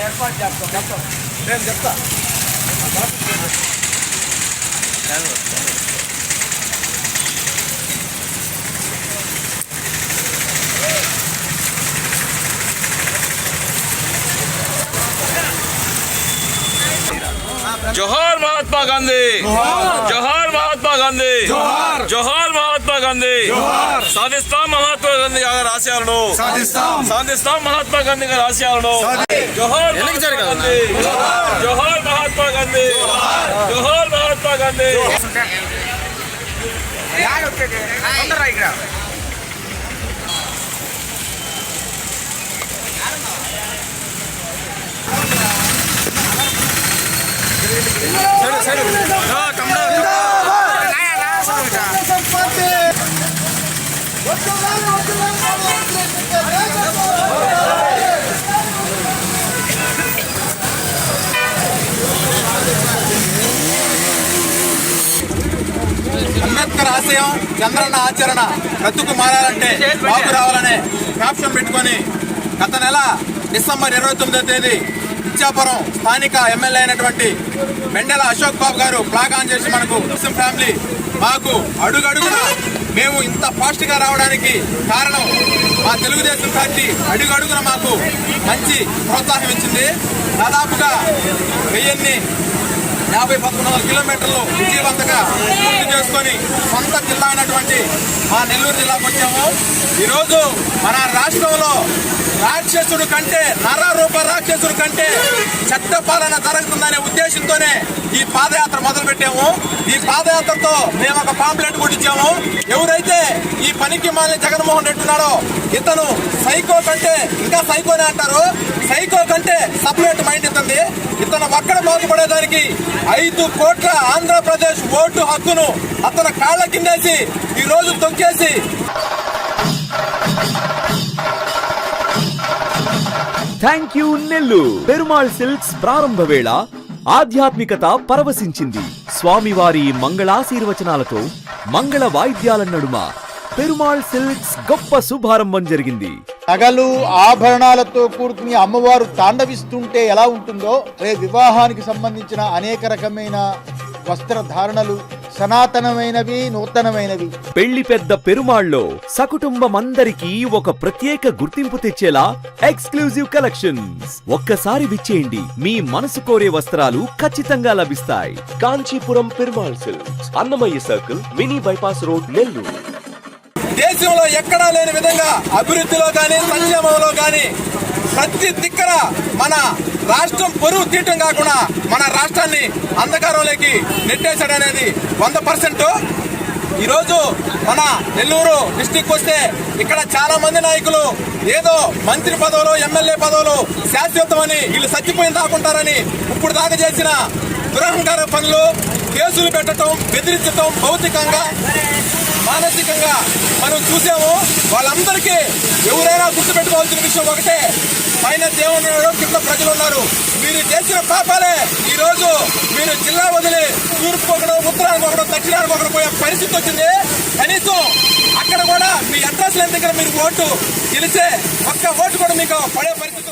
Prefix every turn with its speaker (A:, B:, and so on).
A: ఏర్పాటు చేస్తాం చెప్తాం నేను చెప్తా
B: జోహార్ మహాత్మా గాంధీ జోహార్ మహాత్మా గాంధీ జోహార్ మహాత్మా గాంధీ. సాధిస్తాం మహాత్మా గాంధీ గారి ఆశయాలను.
A: సాధిస్తాం.
B: మహాత్మా గాంధీ గారి ఆశయాలను. జోహార్ గాంధీ. జోహార్ మహాత్మా గాంధీ. జోహార్. మహాత్మా గాంధీ.
A: తొందరగా ఇక్కడ
C: అంబేద్కర్ ఆశయం చంద్రన్న ఆచరణ బ్రతుకు మారాలంటే బాబు రావాలనే క్యాప్షన్ పెట్టుకొని గత నెల డిసెంబర్ ఇరవై తొమ్మిదో తేదీ ఇచ్చాపురం స్థానిక ఎమ్మెల్యే అయినటువంటి మెండల అశోక్ బాబు గారు ప్లాగాన్ చేసి మనకు ముస్లిం ఫ్యామిలీ మాకు అడుగడుగున మేము ఇంత ఫాస్ట్గా రావడానికి కారణం మా తెలుగుదేశం పార్టీ అడుగడుగున మాకు మంచి ప్రోత్సాహం ఇచ్చింది. దాదాపుగా వెయ్యిన్ని యాభై పదకొండు వందల కిలోమీటర్లు విజయవంతంగా పూర్తి చేసుకొని సొంత జిల్లా అయినటువంటి మా నెల్లూరు జిల్లాకు వచ్చాము. ఈరోజు మన రాష్ట్రంలో రాక్షసుడు కంటే నర రూప రాక్షసుడు కంటే చట్టపాలన జరుగుతుందనే ఉద్దేశంతోనే ఈ పాదయాత్ర మొదలు పెట్టాము ఈ పాదయాత్రతో మేము ఒక పాంప్లెట్ కూడా ఇచ్చాము ఎవరైతే ఈ పనికి మాలిన జగన్మోహన్ రెడ్డి ఉన్నాడో ఇతను సైకో కంటే ఇంకా సైకోనే అంటారు. సైకో కంటే సపరేట్ మైండ్ ఇస్తుంది ఇతను ఒక్కడ బాగుపడేదానికి ఐదు కోట్ల ఆంధ్రప్రదేశ్ ఓటు హక్కును అతను కాళ్ళ కిందేసి ఈ రోజు తొక్కేసి
D: థ్యాంక్ యూ నెల్లు పెరుమాళ్ సిల్క్స్ ప్రారంభ వేళ ఆధ్యాత్మికత పరవశించింది. స్వామివారి మంగళాశీర్వచనాలతో మంగళ వాయిద్యాల నడుమ పెరుమాళ్ సిల్క్స్ గొప్ప శుభారంభం జరిగింది.
E: నగలు ఆభరణాలతో కూడుకుని అమ్మవారు తాండవిస్తుంటే ఎలా ఉంటుందో రే వివాహానికి సంబంధించిన అనేక రకమైన వస్త్రధారణలు సనాతనమైనవి నూతనమైనవి.
D: పెళ్ళి పెద్ద పెరుమాళ్ళో సకుటుంబమందరికీ ఒక ప్రత్యేక గుర్తింపు తెచ్చేలా ఎక్స్క్లూజివ్ కలెక్షన్స్. ఒక్కసారి విచ్చేయండి. మీ మనసు కోరే వస్త్రాలు ఖచ్చితంగా లభిస్తాయి. Kanchipuram Perumal silks Annamayya circle mini bypass road Nellore.
C: దేశంలో ఎక్కడా లేని విధంగా అభివృద్ధిలో కానీ సంక్షేమంలో కానీ ప్రతి దిక్కర మన రాష్ట్రం పొరుగు తీయటం కాకుండా మన రాష్ట్రాన్ని అంధకారంలోకి నెట్టేశాడనేది వంద పర్సెంట్. ఈరోజు మన నెల్లూరు డిస్టిక్ వస్తే ఇక్కడ చాలా మంది నాయకులు ఏదో మంత్రి పదవులు ఎమ్మెల్యే పదవులు శాశ్వతమని వీళ్ళు చచ్చిపోయిన దాకుంటారని ఇప్పుడు దాకా చేసిన దురహంకార పనులు కేసులు పెట్టడం బెదిరించడం భౌతికంగా మానసికంగా మనం చూసాము. వాళ్ళందరికీ ఎవరైనా గుర్తుపెట్టుకోవాల్సిన విషయం ఒకటే పైన దేవుడు కింద ప్రజలు ఉన్నారు. మీరు చేసిన పాపాలే. ఈ రోజు మీరు జిల్లా వదిలి తూర్పు ఒకడు ఉత్తరానికి ఒకడు దక్షిణానికి ఒకడు పోయే పరిస్థితి వచ్చింది. కనీసం అక్కడ కూడా మీ అడ్రస్ దగ్గర మీరు ఓటు గెలిచే ఒక్క ఓటు కూడా మీకు పడే పరిస్థితి